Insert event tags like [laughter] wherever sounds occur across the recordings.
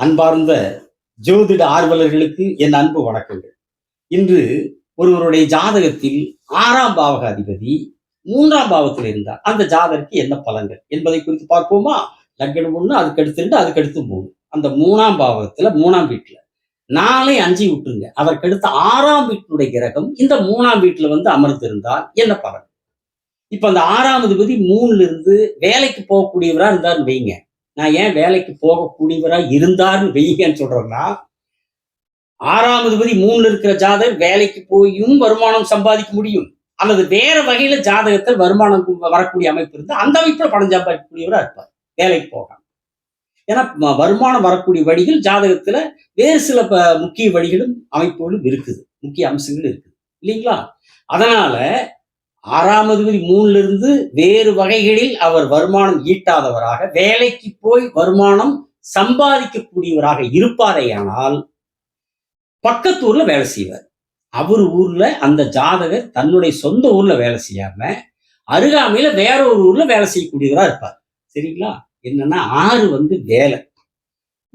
அன்பார்ந்த ஜோதிட ஆர்வலர்களுக்கு என் அன்பு வணக்கங்கள். இன்று ஒருவருடைய ஜாதகத்தில் ஆறாம் பாவக அதிபதி மூன்றாம் பாவத்தில் இருந்தார். அந்த ஜாதகருக்கு என்ன பலன்கள் என்பதை குறித்து பார்ப்போமா? லக்னம் ஒண்ணு அதுக்கு அடுத்து ரெண்டு அதுக்கு அடுத்து மூணு. அந்த மூணாம் பாவகத்துல மூணாம் வீட்டுல. நாளை அஞ்சு விட்டுருங்க. அதற்கடுத்து ஆறாம் வீட்டினுடைய கிரகம் இந்த மூணாம் வீட்டுல வந்து அமர்ந்திருந்தால் என்ன பலன்? இப்ப அந்த ஆறாம் அதிபதி மூணுல இருந்து வேலைக்கு போகக்கூடியவரா இருந்தார் வைங்க. நான் ஏன் வேலைக்கு போகக்கூடியவரா இருந்தாருன்னு வைங்கன்னு சொல்றேன்னா ஆறாம் அதிபதி மூணுல இருக்கிற ஜாதகர் வேலைக்கு போயும் வருமானம் சம்பாதிக்க முடியும். அல்லது வேற வகையில ஜாதகத்தில் வருமானம் வரக்கூடிய அமைப்பு இருந்தால் அந்த அமைப்புல பணம் சம்பாதிக்கக்கூடியவராக இருப்பார். வேலைக்கு போகாம. ஏன்னா வருமானம் வரக்கூடிய வழிகள் ஜாதகத்துல வேறு சில ப- முக்கிய வழிகளும் அமைப்புகளும் இருக்குது. முக்கிய அம்சங்கள் இருக்குது. இல்லைங்களா? அதனால ஆறாம் அதிபதி மூணுல இருந்து வேறு வகைகளில் அவர் வருமானம் ஈட்டாதவராக வேலைக்கு போய் வருமானம் சம்பாதிக்கக்கூடியவராக இருப்பாரேயானால் பக்கத்து ஊர்ல வேலை செய்வார். அவர் ஊர்ல அந்த ஜாதகர் தன்னுடைய சொந்த ஊர்ல வேலை செய்யாம அருகாமையில வேற ஒரு ஊர்ல வேலை செய்யக்கூடியவரா இருப்பார். சரிங்களா? என்னன்னா ஆறு வந்து வேலை.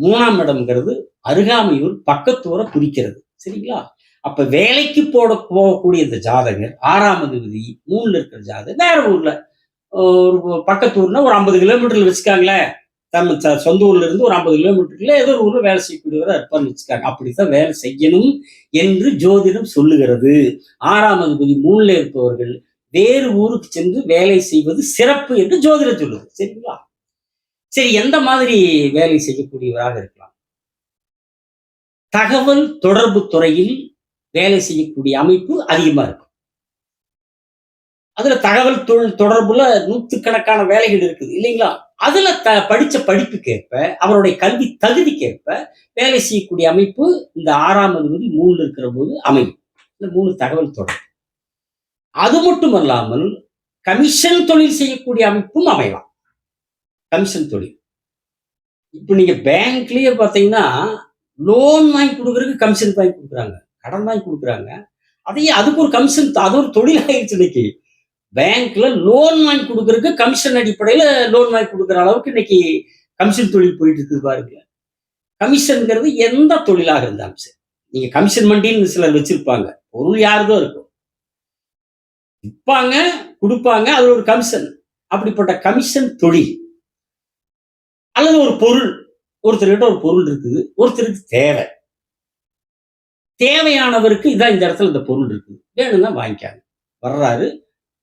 மூணாம் இடம்ங்கிறது அருகாமையூர் பக்கத்தூரை குறிக்கிறது. சரிங்களா? அப்ப வேலைக்கு போட போகக்கூடிய இந்த ஜாதகர் ஆறாம் அதிபதி மூணுல இருக்கிற ஜாதகர் வேற ஊர்ல ஒரு பக்கத்தூர்னா ஒரு ஐம்பது கிலோமீட்டர்ல வச்சுக்காங்களேன் தம் சொந்த ஊர்ல இருந்து ஒரு ஐம்பது கிலோமீட்டருக்குள்ள ஏதோ ஒரு ஊர்ல வேலை செய்யக்கூடியவராக இருப்பார்னு வச்சுக்காங்க. அப்படித்தான் வேலை செய்யணும் என்று ஜோதிடம் சொல்லுகிறது. ஆறாம் அதிபதி மூணுல இருப்பவர்கள் வேறு ஊருக்கு சென்று வேலை செய்வது சிறப்பு என்று ஜோதிடம் சொல்லுது. சரிங்களா? சரி எந்த மாதிரி வேலை செய்யக்கூடியவராக இருக்கலாம்? தகவல் தொடர்பு துறையில் வேலை செய்யக்கூடிய அமைப்பு அதிகமா இருக்கும். அதுல தகவல் தொழில் தொடர்புல நூற்றுக்கணக்கான வேலைகள் இருக்குது இல்லைங்களா? அதுல த படிச்ச படிப்புக்கேற்ப அவருடைய கல்வி தகுதிக்கேற்ப வேலை செய்யக்கூடிய அமைப்பு இந்த ஆறாம் அதிபதி மூணுல இருக்கிற போது அமையும். இந்த மூணு தகவல் தொடர்பு. அது மட்டுமல்லாமல் கமிஷன் தொழில் செய்யக்கூடிய அமைப்பும் அமையலாம். கமிஷன் தொழில். இப்போ நீங்க பேங்க்லயே பாத்தீங்கன்னா லோன் வாங்கி கொடுக்கறதுக்கு கமிஷன் வாங்கி கொடுக்குறாங்க. கடன் வாங்கி கொடுக்குறாங்க. அதையே அதுக்கு ஒரு கமிஷன் அது ஒரு தொழில் ஆயிடுச்சு இன்னைக்கு. பேங்க்ல லோன் வாங்கி கொடுக்கறதுக்கு கமிஷன் அடிப்படையில லோன் வாங்கி கொடுக்குற அளவுக்கு இன்னைக்கு கமிஷன் தொழில் போயிட்டு இருக்குது பாருங்க. கமிஷன்ங்கிறது எந்த தொழிலாக இருந்தாலும் சரி. நீங்க கமிஷன் மண்டின்னு சிலர் வச்சிருப்பாங்க. பொருள் யாருதோ இருக்கும். விற்பாங்க கொடுப்பாங்க அது ஒரு கமிஷன் அப்படிப்பட்ட கமிஷன் தொழில். அல்லது ஒரு பொருள். ஒருத்தர்கிட்ட ஒரு பொருள் இருக்குது. ஒருத்தருக்கு தேவை. தேவையானவருக்கு இதான் இந்த இடத்துல இந்த பொருள் இருக்குது. வேணும்னா வாங்கிக்காங்க. வர்றாரு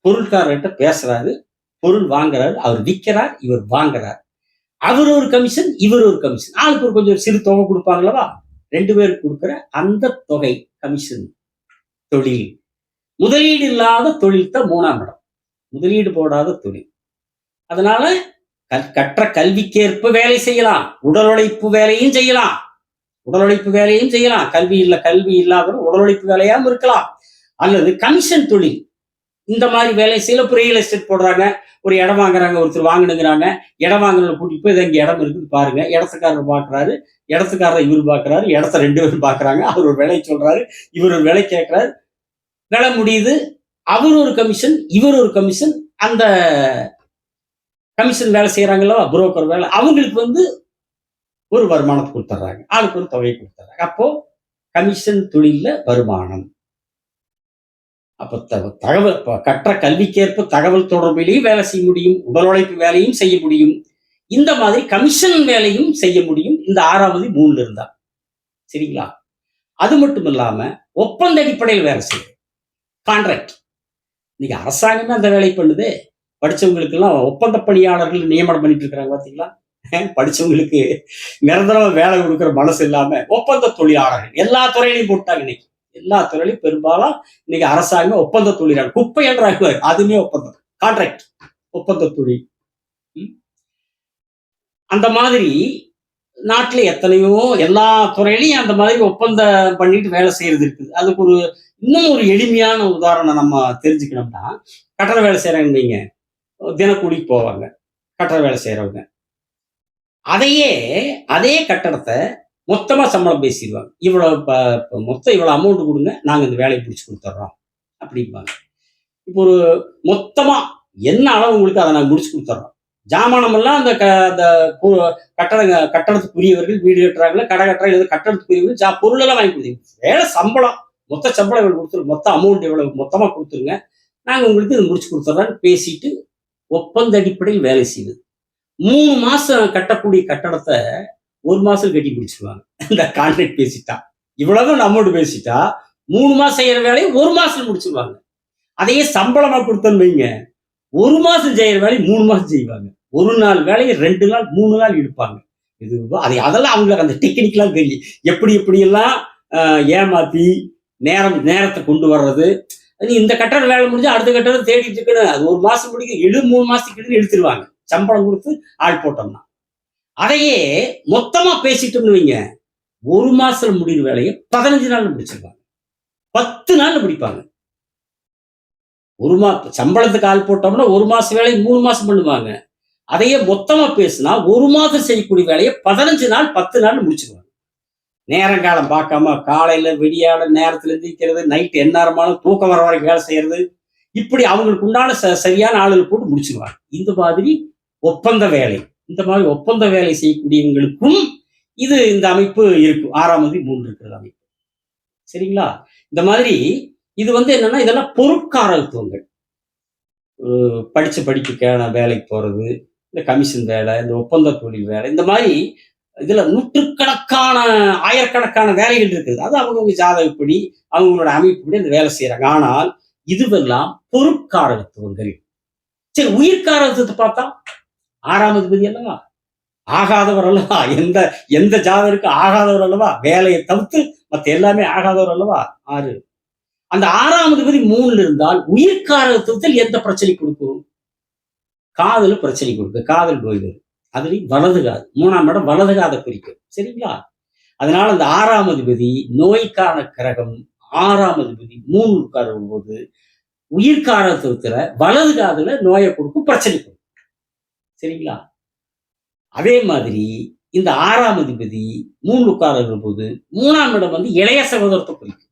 பொருள்காரர்கிட்ட பேசுறாரு பொருள் வாங்குறாரு அவர் விற்கிறார் இவர் வாங்குறார். அவர் ஒரு கமிஷன் இவர் ஒரு கமிஷன் ஆளுக்கு ஒரு கொஞ்சம் சிறு தொகை கொடுப்பாங்களவா? ரெண்டு பேருக்கு கொடுக்குற அந்த தொகை கமிஷன் தொழில். முதலீடு இல்லாத தொழில் தான் மூணாம் இடம். முதலீடு போடாத தொழில். அதனால கற்ற கல்விக்கேற்ப வேலை செய்யலாம். உடல் உழைப்பு வேலையும் செய்யலாம். உடல் உழைப்பு வேலையும் செய்யலாம். கல்வி இல்ல கல்வி இல்லாதவர் உடல் உழைப்பு இருக்கலாம். அல்லது கமிஷன் தொழில். இந்த மாதிரி வேலை சில ரியல் எஸ்டேட் போடுறாங்க. ஒரு இடம் வாங்குறாங்க ஒருத்தர் வாங்கணுங்கிறாங்க. இடம் வாங்குறவங்க கூட்டிட்டு போய் இது இடம் இருக்குது பாருங்க. இடத்துக்காரர் பாக்குறாரு. இடத்துக்காரர் இவர் பாக்குறாரு. இடத்த ரெண்டு பேரும் பாக்குறாங்க. அவர் ஒரு விலை சொல்றாரு. இவர் ஒரு விலை கேட்கிறாரு விலை முடியுது. அவர் ஒரு கமிஷன் இவர் ஒரு கமிஷன் அந்த கமிஷன் வேலை செய்கிறாங்களோ புரோக்கர் வேலை. அவங்களுக்கு வந்து ஒரு வருமானத்தை கொடுத்துட்றாங்க ஆளுக்கு ஒரு தொகையை கொடுத்துட்றாங்க அப்போ கமிஷன் தொழிலில் வருமானம். அப்போ த- தகவல் கற்ற கல்விக்கேற்ப தகவல் தொடர்பிலையும் வேலை செய்ய முடியும். உடல் உழைப்பு வேலையும் செய்ய முடியும். இந்த மாதிரி கமிஷன் வேலையும் செய்ய முடியும். இந்த ஆறாவது மூணுல இருந்தா. சரிங்களா? அது மட்டும் இல்லாம ஒப்பந்த அடிப்படையில் வேலை செய்யும் கான்ட்ராக்ட் இன்னைக்கு அரசாங்கமே அந்த வேலை பண்ணுது. படிச்சவங்களுக்கு எல்லாம் ஒப்பந்த பணியாளர்கள் நியமனம் பண்ணிட்டு இருக்காங்க பார்த்தீங்களா படிச்சவங்களுக்கு நிரந்தரமா வேலை கொடுக்குற மனசு இல்லாம ஒப்பந்த தொழிலாளர்கள். எல்லா துறையிலையும் போட்டாங்க இன்னைக்கு. எல்லா துறையிலையும் பெரும்பாலும் இன்னைக்கு அரசாங்கம் ஒப்பந்த தொழிலாளர். குப்பை என்ற அதுவுமே ஒப்பந்தம். கான்ட்ராக்ட் ஒப்பந்த தொழில். ம். அந்த மாதிரி நாட்டில் எத்தனையோ எல்லா துறையிலையும் அந்த மாதிரி ஒப்பந்தம் பண்ணிட்டு வேலை செய்யறது இருக்குது. அதுக்கு ஒரு இன்னும் ஒரு எளிமையான உதாரணம் நம்ம தெரிஞ்சுக்கணும்னா கட்டட வேலை செய்யறாங்க வைங்க தினக்கூலிக்கு போவாங்க. கட்டட வேலை செய்யறவங்க அதையே அதே கட்டடத்தை மொத்தமாக சம்பளம் பேசிடுவாங்க. இவ்வளோ இப்போ மொத்தம் இவ்வளோ அமௌண்ட் கொடுங்க நாங்கள் இந்த வேலையை பிடிச்சி கொடுத்துட்றோம் அப்படிம்பாங்க. இப்போ ஒரு மொத்தமாக என்ன அளவு உங்களுக்கு அதை நாங்கள் முடிச்சு கொடுத்துட்றோம் ஜாமானமெல்லாம் அந்த க அந்த கு- கட்டணத்துக்குரியவர்கள் வீடு கட்டுறாங்களா கடை கட்டுறாங்க எது கட்டணத்துக்குரியவர்கள் ஜா பொருளெல்லாம் வாங்கி கொடுத்தீங்க வேலை சம்பளம் மொத்த சம்பளம் இவ்வளோ கொடுத்துரு மொத்த அமௌண்ட் இவ்வளவு மொத்தமாக கொடுத்துருங்க. நாங்கள் உங்களுக்கு இது முடிச்சு கொடுத்துட்றோம் பேசிட்டு ஒப்பந்த அடிப்படையில் வேலை செய்வது மூணு மாசம் கட்டக்கூடிய கட்டடத்தை ஒரு மாசம் கட்டி முடிச்சிருவாங்க. இந்த கான்ட்ராக்ட் பேசிட்டா. இவ்வளவு அமௌண்ட் பேசிட்டா மூணு மாசம் செய்யற வேலையை ஒரு மாசம் முடிச்சிருவாங்க. அதையே சம்பளமா கொடுத்தோன்னு வைங்க. ஒரு மாசம் செய்யற வேலையை மூணு மாசம் செய்வாங்க. ஒரு நாள் வேலையை ரெண்டு நாள் மூணு நாள் எடுப்பாங்க இது அதை அதெல்லாம் அவங்களுக்கு அந்த டெக்னிக்லாம் தெரியும். எப்படி எப்படியெல்லாம் ஏமாத்தி நேரம் நேரத்தை கொண்டு வர்றது. அது இந்த கட்டடம் வேலை முடிஞ்சு அடுத்த கட்டடம் தேடிட்டு இருக்கணும். அது ஒரு மாசம் முடிக்க எழு மூணு மாசத்துக்கு எடுத்துருவாங்க சம்பளம் கொடுத்து ஆள் போட்டோம்னா. அதையே மொத்தமா பேசிட்டோம்னு வைங்க. ஒரு மாசத்துல முடிகிற வேலையை பதினஞ்சு நாள்ல முடிச்சிருவாங்க. பத்து நாள்ல முடிப்பாங்க. ஒரு மா சம்பளத்துக்கு ஆள் போட்டோம்னா ஒரு மாசம் வேலையை மூணு மாசம் பண்ணுவாங்க. அதையே மொத்தமா பேசினா ஒரு மாதம் செய்யக்கூடிய வேலையை பதினஞ்சு நாள் பத்து நாள் முடிச்சிருவாங்க. நேரம் காலம் பார்க்காம காலையில விடியால நேரத்துல எந்திரிக்கிறது நைட் எந்நேரமான தூக்கம் வர வரைக்கும் வேலை செய்யறது. இப்படி அவங்களுக்கு உண்டான ச- சரியான ஆளுகள் போட்டு முடிச்சிருவாங்க. இந்த மாதிரி ஒப்பந்த வேலை. இந்த மாதிரி ஒப்பந்த வேலை செய்யக்கூடியவங்களுக்கும் இது இந்த அமைப்பு இருக்கும் ஆறாம் மதி மூன்று இருக்கிறது அமைப்பு. சரிங்களா? இந்த மாதிரி இது வந்து என்னன்னா இதெல்லாம் பொருட்காரத்துவங்கள். படிச்சு படிச்ச படிப்புக்கான வேலைக்கு போறது இந்த கமிஷன் வேலை இந்த ஒப்பந்த தொழில் வேலை இந்த மாதிரி இதுல நூற்றுக்கணக்கான ஆயிரக்கணக்கான வேலைகள் இருக்குது. அது அவங்கவுங்க ஜாதகப்படி அவங்களோட அமைப்புப்படி அந்த வேலை செய்யறாங்க. ஆனால் இதுவெல்லாம் பொருட்காரத்துவங்கள். சரி உயிர்காரத்துவத்தை பார்த்தா ஆறாம் அதிபதி அல்லவா? ஆகாதவர் அல்லவா? எந்த எந்த ஜாதருக்கு ஆகாதவர் அல்லவா? வேலையை தவிர்த்து மத்த எல்லாமே ஆகாதவர் அல்லவா? ஆறு. அந்த ஆறாம் அதிபதி மூணுல இருந்தால் உயிர்காரகத்துவத்தில் எந்த பிரச்சனை கொடுக்கும்? காதல் பிரச்சனை கொடுக்கும். காதல் நோய் வரும். அதுலயும் வலது காது. மூணாம் இடம் வலது காதை குறிக்கும் சரிங்களா? அதனால அந்த ஆறாம் அதிபதி நோய்க்கான கிரகம் ஆறாம் அதிபதி மூணு போது உயிர்காரத்துவத்துல வலது காதுல நோயை கொடுக்கும் பிரச்சனை கொடுக்கும். சரிங்களா? அதே மாதிரி இந்த ஆறாம் அதிபதி மூணு உட்கார போது மூணாம் இடம் வந்து இளைய சகோதரத்தை குறிக்கும்.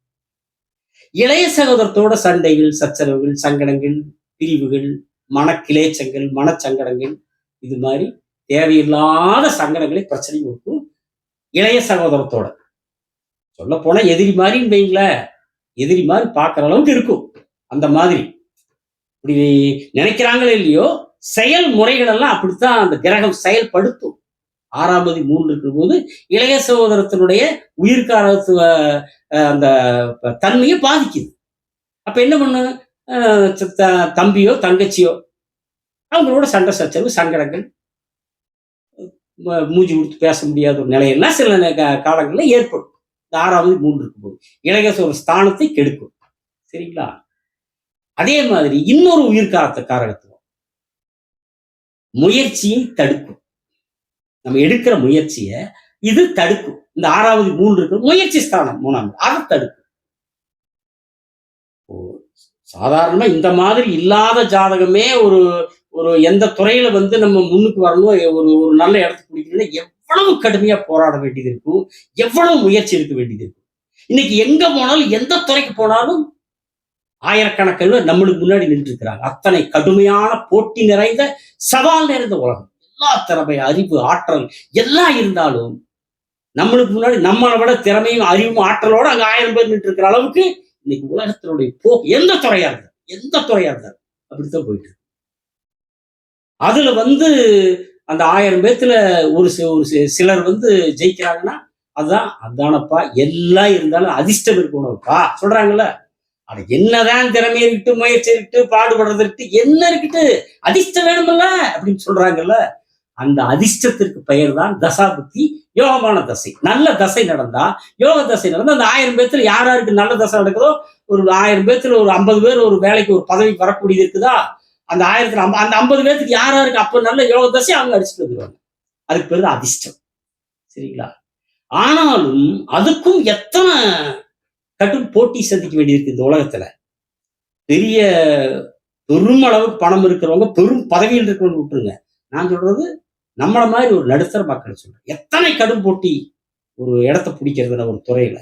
இளைய சகோதரத்தோட சண்டைகள் சச்சரவுகள் சங்கடங்கள் பிரிவுகள் மனக்கிளேச்சங்கள் மனச்சங்கடங்கள் இது மாதிரி தேவையில்லாத சங்கடங்களை பிரச்சனை கொடுக்கும் இளைய சகோதரத்தோட. சொல்ல போனா எதிரி மாதிரின்னு வைங்களேன். எதிரி மாதிரி பார்க்குற அளவுக்கு இருக்கும். அந்த மாதிரி. இப்படி நினைக்கிறாங்களே இல்லையோ செயல்முறைகள் எல்லாம் அப்படித்தான் அந்த கிரகம் செயல்படுத்தும். ஆறாம் பதி மூணு இருக்கிற போது இளைய சகோதரத்தினுடைய உயிர்காரத்துவ அந்த தன்மையை பாதிக்குது. அப்ப என்ன பண்ணு? தம்பியோ தங்கச்சியோ அவங்களோட சண்டை சச்சரவு சங்கடங்கள் மூஞ்சி கொடுத்து பேச முடியாத ஒரு நிலையெல்லாம் சில காலங்களில் ஏற்படும். இந்த ஆறாவது மூன்று இருக்கும்போது இளைய ஸ்தானத்தை கெடுக்கும். சரிங்களா? அதே மாதிரி இன்னொரு உயிர்காரத்த காரகத்துவம் முயற்சியை தடுக்கும். நம்ம எடுக்கிற முயற்சியை இது தடுக்கும். இந்த ஆறாவது மூன்று இருக்கு. முயற்சி ஸ்தானம் மூணாவது அதை தடுக்கும். சாதாரணமா இந்த மாதிரி இல்லாத ஜாதகமே ஒரு ஒரு எந்த துறையில வந்து நம்ம முன்னுக்கு வரணும் ஒரு ஒரு நல்ல இடத்துக்கு பிடிக்கணும்னா எவ்வளவு கடுமையா போராட வேண்டியது இருக்கும். எவ்வளவு முயற்சி எடுக்க வேண்டியது இருக்கும். இன்னைக்கு எங்க போனாலும் எந்த துறைக்கு போனாலும் ஆயிரக்கணக்கில் நம்மளுக்கு முன்னாடி நின்று இருக்கிறாங்க அத்தனை கடுமையான போட்டி நிறைந்த சவால் நிறைந்த உலகம். எல்லா திறமை அறிவு ஆற்றல் எல்லாம் இருந்தாலும் நம்மளுக்கு முன்னாடி நம்மளை விட திறமையும் அறிவும் ஆற்றலோட அங்க ஆயிரம் பேர் நின்று இருக்கிற அளவுக்கு இன்னைக்கு உலகத்தினுடைய போக்கு எந்த துறையா இருந்தார் எந்த துறையா இருந்தாலும் அப்படித்தான் போயிட்டு அதுல வந்து அந்த ஆயிரம் பேத்துல ஒரு ஒரு சிலர் வந்து ஜெயிக்கிறாங்கன்னா அதுதான் அதானப்பா எல்லாம் இருந்தாலும் அதிர்ஷ்டம் இருக்கணும்ப்பா. சொல்றாங்கல்ல? அது என்னதான் திறமை இருக்கு முயற்சி இருக்கு பாடுபடுறது இருக்கு என்ன இருக்குது அதிர்ஷ்டம் வேணுமில்ல அப்படின்னு சொல்றாங்கல்ல அந்த அதிர்ஷ்டத்திற்கு பெயர் தான் தசாபுத்தி யோகமான தசை. நல்ல தசை நடந்தா யோக தசை நடந்தா அந்த ஆயிரம் பேர்த்துல யார் யாருக்கு நல்ல தசை நடக்குதோ ஒரு ஆயிரம் பேர்த்துல ஒரு ஐம்பது பேர் ஒரு வேலைக்கு ஒரு பதவிக்கு வரக்கூடியது இருக்குதா அந்த ஆயிரத்துல அந்த ஐம்பது பேர்த்துக்கு யார் யாருக்கு அப்ப நல்ல யோக தசை அவங்க அடிச்சுட்டு வந்துருவாங்க. அதுக்கு பேர் தான் அதிர்ஷ்டம். சரிங்களா? ஆனாலும் அதுக்கும் எத்தனை கடும் போட்டி சந்திக்க வேண்டியிருக்கு இந்த உலகத்துல. பெரிய பெரும் அளவுக்கு பணம் இருக்கிறவங்க பெரும் பதவியில் இருக்கிறவங்க விட்டுருங்க. நான் சொல்றது நம்மள மாதிரி ஒரு நடுத்தர மக்கள் சொல்றேன். எத்தனை கடும் போட்டி ஒரு இடத்த பிடிக்கிறதுல ஒரு துறையில?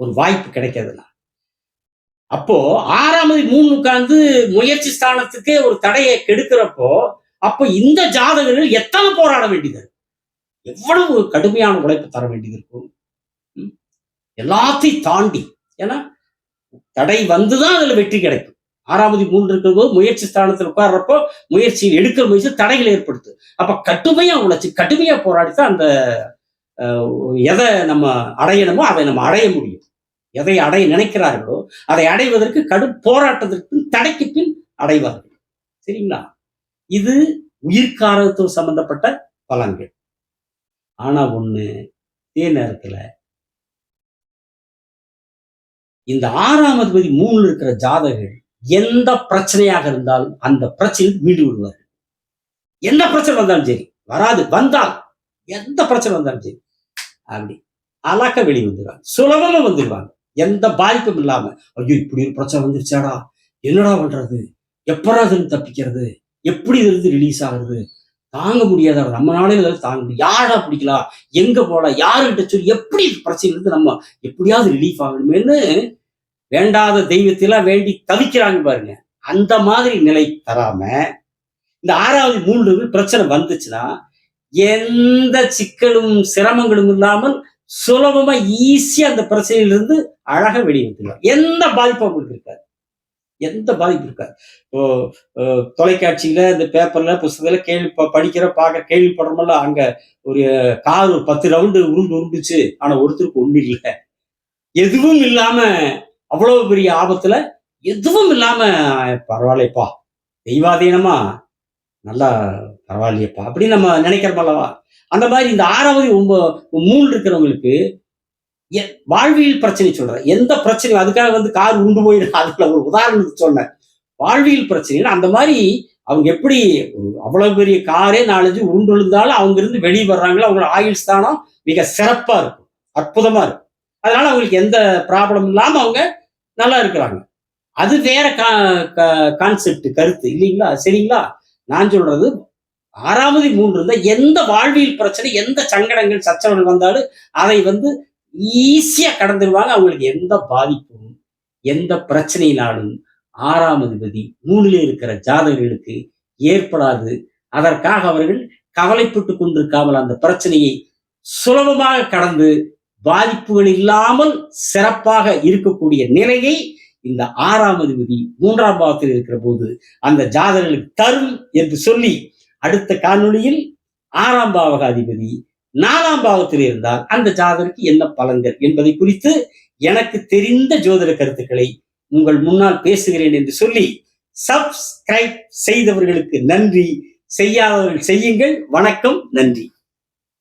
ஒரு வாய்ப்பு கிடைக்கிறதுனா அப்போ ஆறாமது மூணு உட்கார்ந்து முயற்சி ஸ்தானத்துக்கே ஒரு தடையை கெடுக்கிறப்போ அப்போ இந்த ஜாதகர்கள் எத்தனை போராட வேண்டியது? எவ்வளவு கடுமையான உழைப்பு தர வேண்டியது இருக்கும்? எல்லாத்தையும் தாண்டி ஏன்னா தடை வந்துதான் அதுல வெற்றி கிடைக்கும். ஆறாவது மூன்று இருக்கும்போது முயற்சி ஸ்தானத்தில் உட்கார்றப்போ முயற்சியில் எடுக்கிற முயற்சி தடைகளை ஏற்படுத்து. அப்ப கடுமையா உழைச்சு கடுமையா போராடித்தான் அந்த எதை நம்ம அடையணுமோ அதை நம்ம அடைய முடியும். எதை அடைய நினைக்கிறார்களோ அதை அடைவதற்கு கடும் போராட்டத்திற்கு தடைக்கு பின் அடைவார்கள். சரிங்களா? இது உயிர்காரத்துவம் சம்பந்தப்பட்ட பலன்கள். ஆனா ஒண்ணு இதே நேரத்துல இந்த ஆறாம் அதிபதி மூணுல இருக்கிற ஜாதகர்கள் எந்த பிரச்சனையாக இருந்தாலும் அந்த பிரச்சனையில் மீண்டு விடுவார்கள். எந்த பிரச்சனை வந்தாலும் சரி வராது வந்தால் எந்த பிரச்சனை வந்தாலும் சரி அப்படி அலக்க வெளி வந்துடுவாங்க சுலபமா வந்துடுவாங்க எந்த பாதிப்பும் இல்லாம ஐயோ இப்படி ஒரு பிரச்சனை வந்துருச்சாடா என்னடா பண்றது எப்படா இருந்து தப்பிக்கிறது எப்படி இருந்து ரிலீஸ் ஆகுறது தாங்க முடியாத நம்ம நாளையில தாங்க முடியும் யாரா பிடிக்கலாம் எங்க போல? யாருகிட்ட சொல்லி எப்படி பிரச்சனை இருந்து நம்ம எப்படியாவது ரிலீஃப் ஆகணுமேன்னு வேண்டாத தெய்வத்தெல்லாம் வேண்டி தவிக்கிறாங்க பாருங்க. அந்த மாதிரி நிலை தராம இந்த ஆறாவது மூன்று பிரச்சனை வந்துச்சுன்னா எந்த சிக்கலும் சிரமங்களும் இல்லாமல் சுலபமா ஈஸியா அந்த பிரச்சனையிலிருந்து அழகா வெளியே வந்துடலாம். எந்த பாதிப்பும் அவங்களுக்கு இருக்காது. எந்த பாதிப்பும் இருக்காது. இப்போ தொலைக்காட்சியில இந்த பேப்பர்ல புஸ்தகத்துல கேள்வி ப- படிக்கிற பார்க்க கேள்விப்படுறோமல்ல அங்க ஒரு கார் ஒரு பத்து ரவுண்டு உருண்டு உருண்டுச்சு. ஆனா ஒருத்தருக்கு ஒண்ணு இல்லை. எதுவும் இல்லாம அவ்வளவு பெரிய ஆபத்துல எதுவும் இல்லாம பரவாயில்லையப்பா. தெய்வாதீனமா. நல்லா பரவாயில்லையப்பா. அப்படின்னு நம்ம நினைக்கிறோம் அல்லவா? அந்த மாதிரி இந்த ஆறாவது மூணு இருக்கிறவங்களுக்கு வாழ்வியல் பிரச்சனை சொல்றேன். எந்த பிரச்சனையும் அதுக்காக வந்து கார் உண்டு போயிடும். [laughs] அதுல ஒரு உதாரணத்துக்கு சொன்னேன். வாழ்வியல் பிரச்சனை அந்த மாதிரி அவங்க எப்படி அவ்வளவு பெரிய காரே நாலஞ்சு உருண்டு விழுந்தாலும் அவங்க இருந்து வெளியே வர்றாங்களோ அவங்களோட ஆயுள் ஸ்தானம் மிக சிறப்பா இருக்கும். அற்புதமா இருக்கும். அதனால அவங்களுக்கு எந்த ப்ராப்ளம் இல்லாம அவங்க நல்லா இருக்கிறாங்க. அது வேற கான்செப்ட் கருத்து. இல்லைங்களா? சரிங்களா? நான் சொல்றது ஆறாவது மூன்று இருந்தால் எந்த வாழ்வியல் பிரச்சனை எந்த சங்கடங்கள் சச்சரவுகள் வந்தாலும் அதை வந்து ஈஸியா கடந்துருவாங்க. அவங்களுக்கு எந்த பாதிப்பும் எந்த பிரச்சனையினாலும் ஆறாம் அதிபதி மூணுல இருக்கிற ஜாதகர்களுக்கு ஏற்படாது. அதற்காக அவர்கள் கவலைப்பட்டு கொண்டிருக்காமல் அந்த பிரச்சனையை சுலபமாக கடந்து பாதிப்புகள் இல்லாமல் சிறப்பாக இருக்கக்கூடிய நிலையை இந்த ஆறாம் அதிபதி மூன்றாம் பாவத்தில் இருக்கிற போது அந்த ஜாதகர்களுக்கு தரும் என்று சொல்லி அடுத்த காணொளியில் ஆறாம் பாவக அதிபதி நாலாம் பாவத்தில் இருந்தால் அந்த ஜாதகருக்கு என்ன பலன்கள் என்பதை குறித்து எனக்கு தெரிந்த ஜோதிட கருத்துக்களை உங்கள் முன்னால் பேசுகிறேன் என்று சொல்லி சப்ஸ்கிரைப் செய்தவர்களுக்கு நன்றி. செய்யாதவர்கள் செய்யுங்கள். வணக்கம். நன்றி.